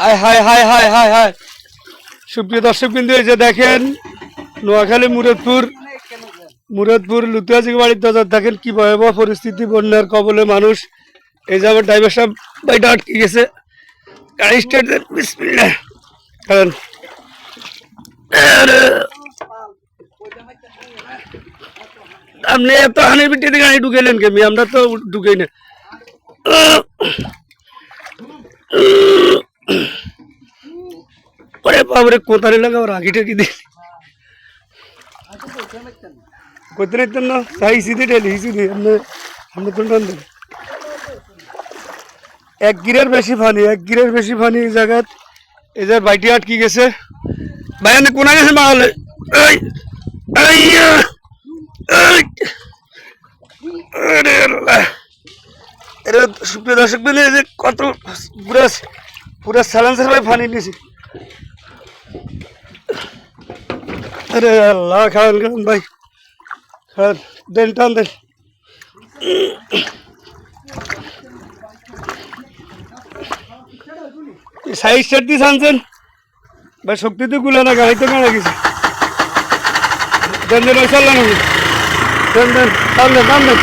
হায় হায় হায় হায় হায় হায়। সুপ্রিয় দর্শক বিন্দু এই যে দেখেন, নোয়াখালী, মুরাদপুর মুরাদপুর লুতুয়াজি বাড়ির দরজা দেখেন কি ভয়াবহ পরিস্থিতি, বন্যার কবলে মানুষ। এই যে আমার ড্রাইভার সাহেব, বাইটা আটকে গেছে। গাড়ি স্টার্ট কারণ আপনি এত হানি পিটিতে গাড়ি ঢুকেলেন কেমি আমরা তো ঢুকেই না। ওরে বাবরে কোতারে লাগা ওর আগে টেকি দিই করতে নিতেন না তাই সিধে ঠেলি সিধে। আপনি আপনি তো টান এক গিরের বেশি পানি এক গিরের বেশি পানি এই জায়গাত। এই যে বাইটি আটকি গেছে। ভাই আপনি কোনা গেছে মাহলে সুপ্রিয় দর্শক এই যে কত পুরা পুরা সালান্সার ভাই পানি নিয়েছি আরে আল্লাহ খান খান ভাই। খান দেন টান দেন। সাইজ সেট দিয়ে আনছেন ভাই, শক্তি তো গুলা না গাড়ি তো কেনা গেছে। দেন দেন, ওই চাল্লা দেন দেন, টান দেন টান দেন।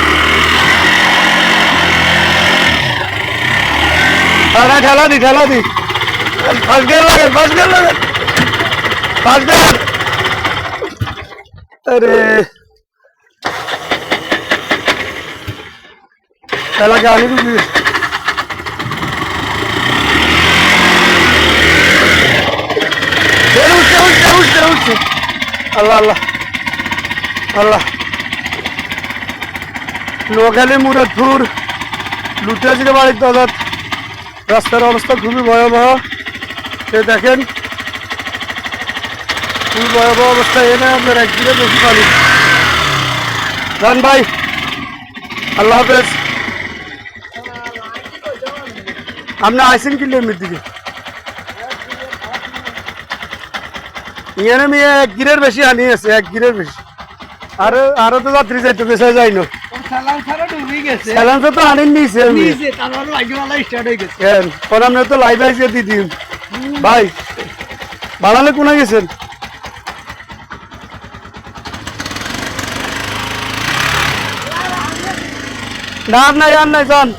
আরে ঠেলা দি ঠেলা দি ফাঁস গেল লাগে ফাঁস গেল লাগে ফাঁস গেল আরে ঠেলা কে আনি দিবি উঠছে উঠছে উঠছে উঠছে আল্লাহ আল্লাহ আল্লাহ নোয়াখালী মুরাদপুর লুটিয়াজির বাড়ির দলত রাস্তার অবস্থা খুবই ভয়াবহ। সে দেখেন, খুবই ভয়াবহ অবস্থা। এনে আপনার একদিনে বেশি পানি ভাই, আল্লাহ হাফেজ। আপনি আইসেন কি লেমির দিকে? মেয়ে এক গিরের বেশি আনি আছে, এক গিরের বেশি। আরও আরও তো যাত্রী যাইতো বেসা যাই না। গেছে। স্যালান্সা তো আনেন আমি। নিচে তারপর লাগিওয়ালা স্টার্ট হয়ে গেছে। কেন? পরে আপনি তো লাইভ আইসে দিদি ভাই বাড়ালে কোনা গেছেন? না আর নাই আর নাই যান।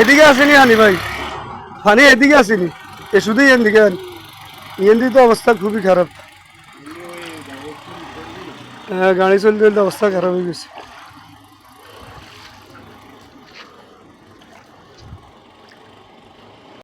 এদিকে আসেনি হানি ভাই। হানি এদিকে আসেনি। এ শুধুই এদিকে এদিকে তো অবস্থা খুবই খারাপ। হ্যাঁ গাড়ি চলতে চলতে অবস্থা খারাপ হয়ে গেছে।